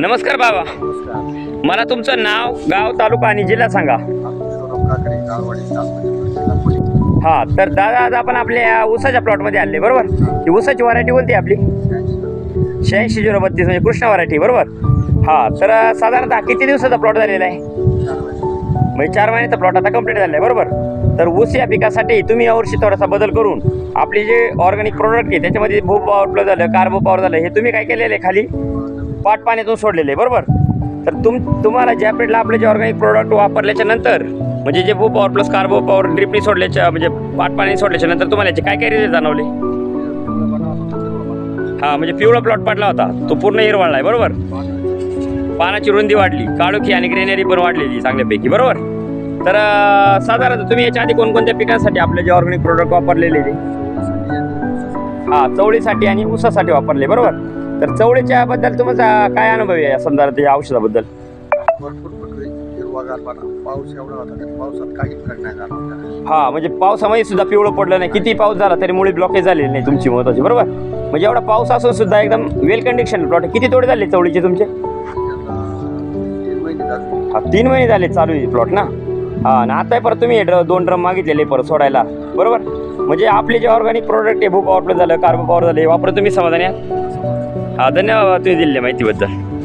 नमस्कार बाबा. मला तुमचं नाव गाव तालुका आणि जिल्हा सांगा. हा तर दादा आज आपण आपल्या उसाच्या प्लॉटमध्ये आले बरोबर? ही उसाची व्हरायटी कोणती आपली? शहाऐंशी. झिरो बत्तीस म्हणजे कृष्णा व्हरायटी बरोबर? हा तर साधारणतः किती दिवसाचा प्लॉट झालेला आहे? म्हणजे चार महिन्याचा प्लॉट आता कंप्लीट झाला आहे बरोबर? तर ऊस या पिकासाठी तुम्ही यावर्षी थोडासा बदल करून आपले जे ऑर्गॅनिक प्रोडक्ट आहे त्याच्यामध्ये भू पॉवर झालं कार्बो पॉवर झालं हे तुम्ही काय केलेलं आहे खाली? पाट पाण्यातून सोडलेले बरोबर? तर तुम तुम्हाला ज्या पिरियडला आपले जे ऑर्गॅनिक प्रोडक्ट वापरल्याच्या नंतर म्हणजे जे भू पॉवर प्लस कार्बो पॉवर ड्रिपनी सोडल्याच्या म्हणजे पाट पाणी सोडल्याच्या नंतर तुम्हाला याचे काय काय रिझल्ट जाणवले? हां हा म्हणजे पिवळा प्लॉट पाडला होता. तो पूर्ण हिरवाळला आहे बरोबर? पानाची रुंदी वाढली काळोखी आणि ग्रेनरी पण वाढलेली चांगल्यापैकी बरोबर? तर साधारणतः तुम्ही याच्या आधी कोणकोणत्या पिकांसाठी आपले जे ऑर्गॅनिक प्रोडक्ट वापरलेले ते हा चवळीसाठी आणि ऊसासाठी वापरले बरोबर? तर चवळीच्या बद्दल तुमचा काय अनुभव आहे या संदर्भात या औषधाबद्दल? भरपूर पाऊस एवढा होता पावसात काही फरक नाही हा म्हणजे पावसामध्ये सुद्धा पिवळं पडलं नाही. किती पाऊस झाला तरी मुळे ब्लॉकेज झालेली नाही तुमची महत्वाची बरोबर? म्हणजे एवढा पाऊस असून सुद्धा एकदम वेल कंडिशन प्लॉट किती तोडे झाले चवळीचे तुमचे? तीन महिने झाले. हा तीन महिने झाले चालू आहे प्लॉट ना? हा ना आता परत तुम्ही ड्र दोन ड्रम मागितलेले परत सोडायला. बरोबर? म्हणजे आपले जे ऑर्गॅनिक प्रोडक्ट आहे भूपावर झालं कार्बो पॉवर झालं वापर तुम्ही समाधानी आहात? हा धन्यवाद तुम्ही दिलेल्या माहितीबद्दल